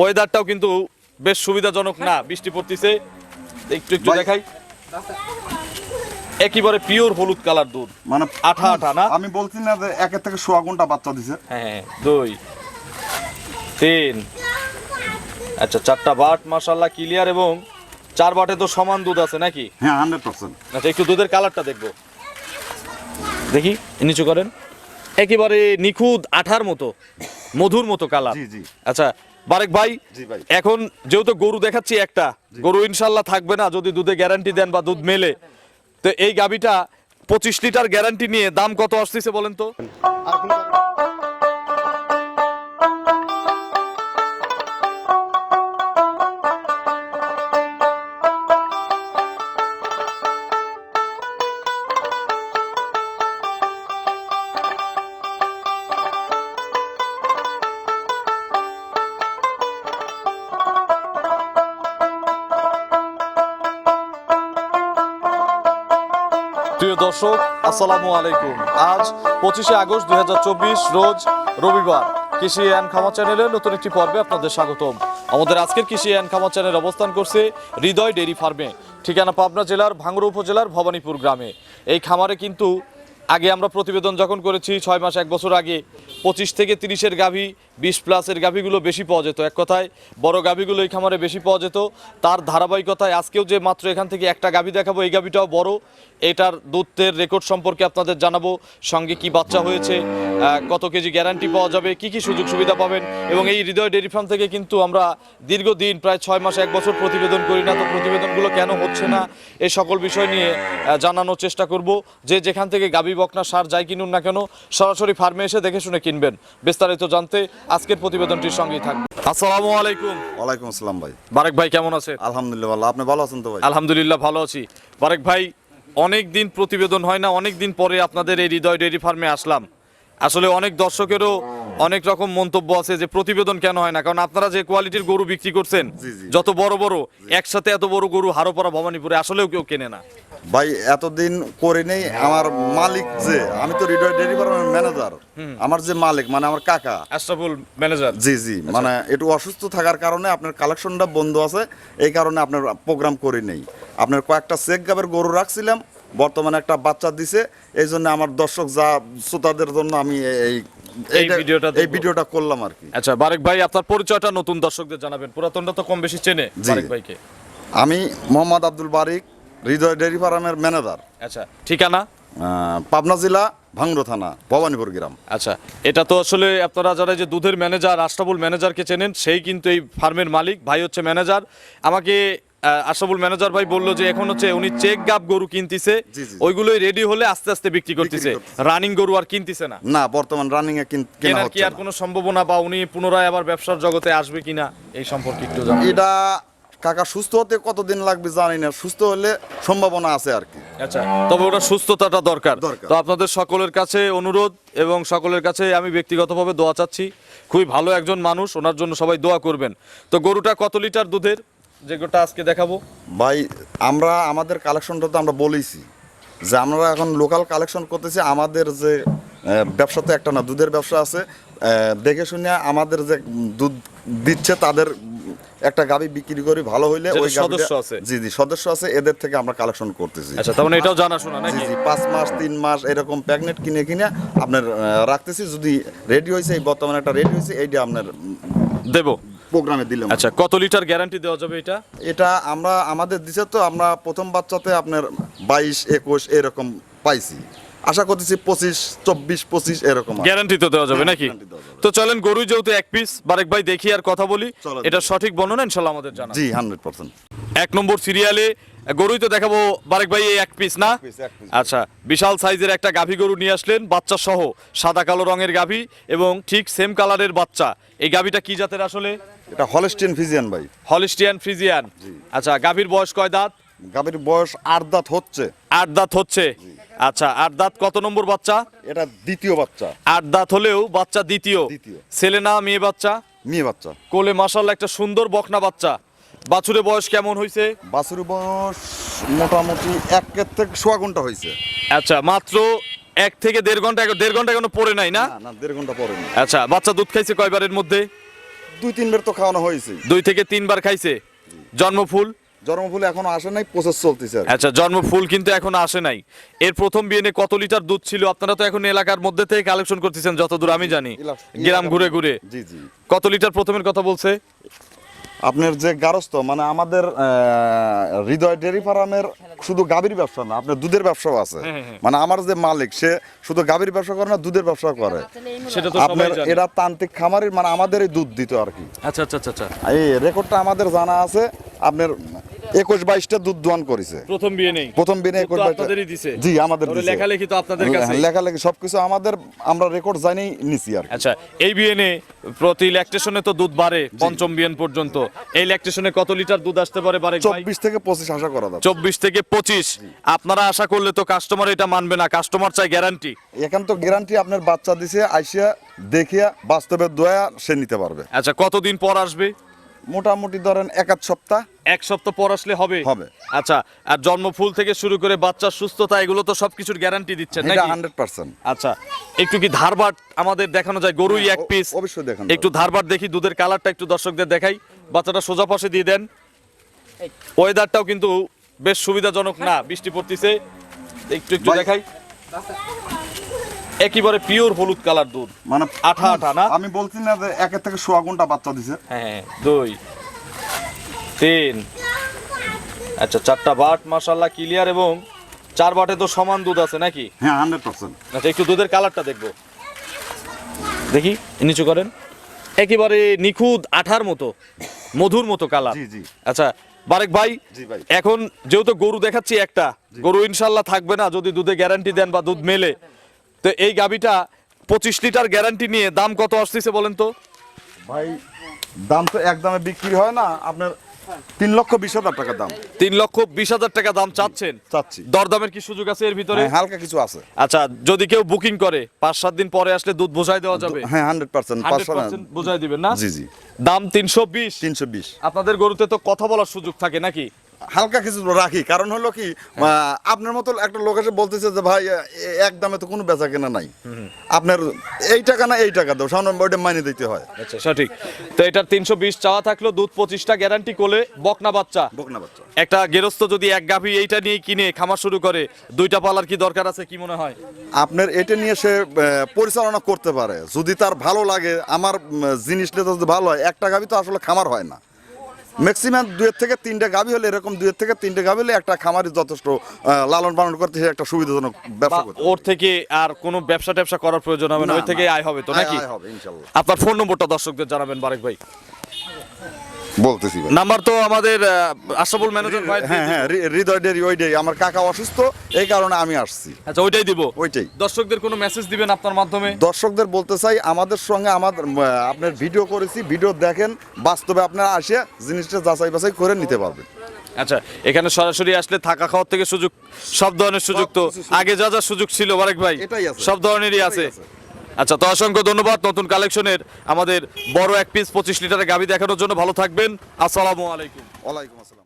ওয়েদারটাও কিন্তু বেশ সুবিধাজনক। না বৃষ্টি পড়তিছে। একটু একটু দেখাই। একেবারে পিওর হলুদ কালার দুধ। মানে আঠা আঠা না? আমি বলছি না যে একের থেকে সোয়া ঘণ্টা বাচ্চা দিছে। হ্যাঁ দুই তিন। আচ্ছা চারটা বাট মাসাল্লাহ ক্লিয়ার এবং চার বাটে তো সমান দুধ আছে নাকি? হ্যাঁ হান্ড্রেড পার্সেন্ট আচ্ছা একটু দুধের কালারটা দেখব। দেখি নিচু করেন। একেবারে নিখুঁত আঠার মতো মধুর মতো কালার জি, জি। আচ্ছা বারেক ভাই এখন যেহেতু গরু দেখাচ্ছি একটা গরু ইনশাল্লাহ থাকবে না যদি দুধে গ্যারান্টি দেন বা দুধ মেলে। তো এই গাবিটা পঁচিশ লিটার গ্যারান্টি নিয়ে দাম কত আসতেছে বলেন তো? প্রিয় দর্শক, আসসালামু আলাইকুম। আজ পঁচিশে আগস্ট দুই হাজার চব্বিশ, রোজ রবিবার। কৃষি অ্যান্ড খামা চ্যানেলের নতুন একটি পর্বে আপনাদের স্বাগতম। আমাদের আজকের কৃষি অ্যান্ড খামা চ্যানেল অবস্থান করছে হৃদয় ডেরি ফার্মে, ঠিকানা পাবনা জেলার ভাঙ্গুড়া উপজেলার ভবানীপুর গ্রামে। এই খামারে কিন্তু আগে আমরা প্রতিবেদন যখন করেছি, ছয় মাস, এক বছর আগে, পঁচিশ থেকে তিরিশের গাভী, বিশ প্লাসের গাভীগুলো বেশি পাওয়া যেত। এক কথায়, বড় গাভীগুলো এই খামারে বেশি পাওয়া যেত। তার ধারাবাহিকতায় আজকেও যে মাত্র এখান থেকে একটা গাভী দেখাবো, এই গাভীটাও বড়। এটার দুধের রেকর্ড সম্পর্কে আপনাদের জানাব, সঙ্গে কি বাচ্চা হয়েছে কত কেজি গ্যারান্টি পাওয়া যাবে, কি কি সুযোগ সুবিধা পাবেন এবং এই হৃদয় ডেয়ারি ফার্ম থেকে কিন্তু আমরা দীর্ঘদিন, প্রায় ছয় মাস, এক বছর প্রতিবেদন করি না, তো প্রতিবেদনগুলো কেন হচ্ছে না এই সকল বিষয় নিয়ে জানানোর চেষ্টা করব। যে যেখান থেকে গাবি বকনা সার যাই কিনুন না কেন সরাসরি ফার্মে এসে দেখে শুনে কিনবেন। বিস্তারিত জানতে আজকের প্রতিবেদনটির সঙ্গেই থাকবে আসসালামু আলাইকুম। ওয়ালাইকুম আসসালাম ভাই। বারেক ভাই কেমন আছে আলহামদুলিল্লাহ ভালো। আপনি ভালো আছেন তো ভাই? আলহামদুলিল্লাহ ভালো আছি। বারেক ভাই অনেক দিন প্রতিবেদন হয় না অনেক দিন পরে আপনাদের এই হৃদয় ডেয়ারি ফার্মে আসলাম। আসলে অনেক দর্শকেরও অনেক রকম মন্তব্য আছে যে প্রতিবেদন কেন হয় না? কারণ আপনারা যে কোয়ালিটির গরু বিক্রি করছেন। যত বড় বড় একসাথে এত বড় গরু হারোপাড়া ভবানীপুরে আসলেও কেউ কেনে না। ভাই এতদিন করে নেই আমার মালিক যে আমি তো ম্যানেজার। আমার যে মালিক মানে আমার কাকা। আশরাফুল ম্যানেজার। জি জি মানে একটু অসুস্থ থাকার কারণে আপনার কালেকশনটা বন্ধ আছে এই কারণে আপনার প্রোগ্রাম করি নেই। আপনার কয়েকটা চেক গাবের গরু রাখছিলাম বর্তমানে একটা বাচ্চা দিছে এই জন্য আমার দর্শক যা শ্রোতাদের জন্য আমি এই এই ভিডিওটা এই ভিডিওটা করলাম আর কি। আচ্ছা বারেক ভাই আপনার পরিচয়টা নতুন দর্শকদের জানাবেন। পুরাতনটা তো কম বেশি চেনে বারেক ভাইকে। আমি মোহাম্মদ আব্দুল বারিক হৃদয় ডেয়ারি ফার্মের ম্যানেজার। আচ্ছা ঠিকানা? পাবনা জেলা ভাঙ্গুরো থানা ভবানীপুর গ্রাম। আচ্ছা এটা তো আসলে আপনারা যারা যে দুধের ম্যানেজার আশরাফুল ম্যানেজারকে চেনেন সেই কিন্তু এই ফার্মের মালিক ভাই হচ্ছে ম্যানেজার। আমাকে আশরাফুল ম্যানেজার ভাই বলল যে এখন হচ্ছে উনি চেক গাব গরু কিনতিছে। ওইগুলোই রেডি হলে আস্তে আস্তে বিক্রি করতেছে। রানিং গরু আর কিনতেছে না। না বর্তমান রানিং এ কিন- কি আর। কোনো সম্ভাবনা বা উনি পুনরায় আবার ব্যবসার জগতে আসবে কিনা এই সম্পর্কে একটু জানান এটা কাকা সুস্থ হতে কতদিন লাগবে জানি না সুস্থ হলে সম্ভাবনা আছে আর কি। আচ্ছা তবে ওটা সুস্থতাটা দরকার। তো আপনাদের সকলের কাছে অনুরোধ এবং সকলের কাছে আমি ব্যক্তিগতভাবে দোয়া চাচ্ছি। খুবই ভালো একজন মানুষ ওনার জন্য সবাই দোয়া করবেন। তো গরুটা কত লিটার দুধের? যে গোটা আজকে দেখাবো। ভাই আমরা আমাদের কালেকশনটা তো আমরা বলেছি যে আমরা এখন লোকাল কালেকশন করতেছি আমাদের যে আহ, ব্যবসা তো একটা না দুধের ব্যবসা আছে। দেখে শুনে আমাদের যে দুধ দিচ্ছে তাদের একটা গাবি বিক্রি করি ভালো হইলে ওই সদস্য আছে। জি জি সদস্য আছে এদের থেকে আমরা কালেকশন করতেছি। আচ্ছা তার মানে এটাও জানা শোনা নাকি? জি পাঁচ মাস তিন মাস এরকম প্যাগনেট কিনে কিনে আপনার রাখতেছি। যদি রেডি হয়েছে এই বর্তমানে একটা রেডি হয়েছে এইটা আপনার দেবো। প্রোগ্রামে দিলাম। আচ্ছা কত লিটার গ্যারান্টি দেওয়া যাবে এটা? এটা আমরা আমাদের দিছে তো আমরা প্রথম বাচ্চাতে আপনার বাইশ একুশ এরকম পাইছি। আশা করতেছি পঁচিশ চব্বিশ পঁচিশ এরকম গ্যারান্টি তো দেওয়া যাবে হ্যাঁ, নাকি। তো চলেন গরু যেহেতু এক পিস বারেক ভাই দেখি আর কথা বলি। এটা সঠিক বর্ণনা ইনশাল্লাহ আমাদের জানা। জি হান্ড্রেড পার্সেন্ট এক নম্বর সিরিয়ালে গরুই তো দেখাবো বারেক ভাই এই এক পিস না। আচ্ছা বিশাল সাইজের একটা গাভী গরু নিয়ে আসলেন বাচ্চা সহ সাদা কালো রঙের গাভী এবং ঠিক সেম কালারের বাচ্চা। এই গাভীটা কি জাতের আসলে? এটা হলস্টিন ফিজিয়ান ভাই। হলিস্টিয়ান ফ্রিজিয়ান আচ্ছা গাভীর বয়স কয় দাঁত? গাভীর বয়স আট দাঁত হচ্ছে। আট দাঁত হচ্ছে? আচ্ছা আট দাঁত কত নম্বর বাচ্চা? এটা দ্বিতীয় বাচ্চা। আট দাঁত হলেও বাচ্চা দ্বিতীয়। দ্বিতীয়। ছেলে না মেয়ে বাচ্চা? মেয়ে বাচ্চা। কোলে মাসাল একটা সুন্দর বকনা বাচ্চা। বাছুরের বয়স কেমন হয়েছে বাছুর বয়স মোটামুটি এক থেকে সোয়া ঘণ্টা হয়েছে আচ্ছা মাত্র এক থেকে দেড় ঘণ্টা দেড় ঘণ্টা এখনও পড়ে নাই না? না দেড় ঘণ্টা পরে না আচ্ছা বাচ্চা দুধ খাইছে কয়বারের মধ্যে? দুই তিনবার তো খাওয়ানো হয়েছে। দুই থেকে তিনবার খাইছে? জন্মফুল জন্মফুল এখনও আসে নাই প্রসেস চলতেছে আচ্ছা জন্মফুল কিন্তু এখনও আসে নাই। এর প্রথম বিয়েনে কত লিটার দুধ ছিল? আপনারা তো এখন এলাকার মধ্যে থেকে কালেকশন করতেছেন যতদূর আমি জানি। গ্রাম ঘুরে ঘুরে। জি জি। কত লিটার প্রথমের কথা বলছে? আপনার যে গারস্থ মানে আমাদের হৃদয় ডেরি ফার্মের শুধু গাভীর ব্যবসা না আপনার দুধের ব্যবসাও আছে। হ্যাঁ, হ্যাঁ। মানে আমার যে মালিক সে শুধু গাভীর ব্যবসা করে না দুধের ব্যবসা করে। সেটা তো আপনার এরা তান্ত্রিক খামারের মানে আমাদের এই দুধ দিত আর কি। আচ্ছা আচ্ছা আচ্ছা আচ্ছা। এই রেকর্ডটা আমাদের জানা আছে আপনার একুশ বাইশটা দুধ দোয়ান করেছে। প্রথম বিয়ে নেই। প্রথম তো একুশ বাইশটা। আপনাদেরই দিছে? জি আমাদের লেখালেখি তো আপনাদের কাছে লেখালেখি সবকিছু আমাদের আমরা রেকর্ড জানি নিছি আর আচ্ছা এই বিয়েনে প্রতি ল্যাকটেশনে তো দুধ বাড়ে পঞ্চম বিয়েন পর্যন্ত। এই ল্যাকটেশনে কত লিটার দুধ আসতে পারে বারে থেকে পঁচিশ আশা করা যাবে থেকে পঁচিশ। আপনারা আশা করলে তো কাস্টমার এটা মানবে না কাস্টমার চাই গ্যারান্টি এখান তো গ্যারান্টি আপনার বাচ্চা দিছে আইসিয়া দেখিয়া বাস্তবে দোয়া সে নিতে পারবে। আচ্ছা কতদিন পর আসবে? মোটামুটি ধরেন এক আধ সপ্তাহ। এক সপ্তাহ পর আসলে হবে? হবে। আচ্ছা আর জন্মফুল থেকে শুরু করে বাচ্চার সুস্থতা এগুলো তো সবকিছুর গ্যারান্টি দিচ্ছেন নাকি? হান্ড্রেড পার্সেন্ট আচ্ছা একটু কি ধারবাট আমাদের দেখানো যায়? গরুই এক পিস অবশ্যই দেখেন একটু ধারবাট দেখি দুধের কালারটা একটু দর্শকদের দেখাই। বাচ্চাটা সোজা পাশে দিয়ে দেন। ওয়েদারটাও কিন্তু বেশ সুবিধাজনক। না বৃষ্টি পড়তিছে। একটু একটু দেখাই। একেবারে পিওর হলুদ কালার দুধ। মানে আঠা আঠা না? আমি বলছি না যে একের থেকে সোয়া গুণটা বাচ্চা দিছে। হ্যাঁ দুই তিন। আচ্ছা চারটা বাট মাসাল্লাহ ক্লিয়ার এবং চার বাটে তো সমান দুধ আছে নাকি? হ্যাঁ হান্ড্রেড পার্সেন্ট আচ্ছা একটু দুধের কালারটা দেখব। দেখি নিচু করেন। একেবারে নিখুঁত আঠার মতো মধুর মতো কালার জি, জি। আচ্ছা বারেক ভাই জি ভাই। এখন যেহেতু গরু দেখাচ্ছি একটা গরু ইনশাল্লাহ থাকবে না যদি দুধে গ্যারান্টি দেন বা দুধ মেলে তো এই গাবিটা পঁচিশ লিটার গ্যারান্টি নিয়ে দাম কত আসতেছে বলেন তো? ভাই দাম তো একদমে বিক্রি হয় না আপনার তিন লক্ষ বিশ হাজার টাকা দাম। তিন লক্ষ বিশ হাজার টাকা দাম চাচ্ছেন? চাচ্ছি। দরদামের কি সুযোগ আছে এর ভিতরে? হ্যাঁ, হালকা কিছু আছে। আচ্ছা যদি কেউ বুকিং করে পাঁচ সাত দিন পরে আসলে দুধ বোঝাই দেওয়া যাবে? হ্যাঁ হান্ড্রেড পার্সেন্ট হান্ড্রেড পার্সেন্ট বোঝাই দিবেন না? জি জি। দাম তিনশো বিশ। তিনশো বিশ। আপনাদের গরুতে তো কথা বলার সুযোগ থাকে নাকি? হালকা কিছু রাখি। কারণ হলো কি আপনার মতো একটা লোক এসে বলতেছে যে ভাই এক দামে তো কোনো বেচা কেনা নাই। আপনার এই টাকা না এই টাকা দাও সামনে ওইটা মাইনে দিতে হয়। আচ্ছা সঠিক। তো এটার তিনশো বিশ চাওয়া থাকল দুধ পঁচিশটা গ্যারান্টি করলে বকনা বাচ্চা। বকনা বাচ্চা। একটা গেরস্ত যদি এক গাভী এইটা নিয়ে কিনে খামার শুরু করে দুইটা পালার কি দরকার আছে কি মনে হয়? আপনার এটা নিয়ে সে পরিচালনা করতে পারে। যদি তার ভালো লাগে আমার জিনিসটা যদি ভালো হয় একটা গাভি তো আসলে খামার হয় না। ম্যাক্সিমাম দুয়ের থেকে তিনটে গাভী হলে এরকম দুয়ের থেকে তিনটে গাভী হলে একটা খামারি যথেষ্ট লালন পালন করতে একটা সুবিধাজনক ব্যবসা করতে ওর থেকে আর কোনো ব্যবসা ট্যাবসা করার প্রয়োজন হবে না ওই থেকে আয় হবে তো নাকি? আপনার ফোন নম্বরটা দর্শকদের জানাবেন বারেক ভাই। বলতেছি। নাম্বার তো আমাদের আশরাফুল ম্যানেজার ভাই হ্যাঁ হ্যাঁ হৃদয় ডেরি ওই ডেরি আমার কাকা অসুস্থ এই কারণে আমি আসছি। আচ্ছা ওইটাই দিব। ওইটাই। দর্শকদের কোনো মেসেজ দিবেন আপনার মাধ্যমে? দর্শকদের বলতে চাই আমাদের সঙ্গে আমাদের আপনার ভিডিও করেছি ভিডিও দেখেন বাস্তবে আপনারা আসে জিনিসটা যাচাই বাছাই করে নিতে পারবেন আচ্ছা এখানে সরাসরি আসলে থাকা খাওয়ার থেকে সুযোগ সব ধরনের সুযোগ তো আগে যা যা সুযোগ ছিল বারেক ভাই এটাই সব ধরনেরই আছে। আচ্ছা তো অসংখ্য ধন্যবাদ নতুন কালেকশনের আমাদের বড় এক পিস পঁচিশ লিটারের গাবি দেখানোর জন্য। ভালো থাকবেন। আসসালামু আলাইকুম। ওয়ালাইকুম আসসালাম।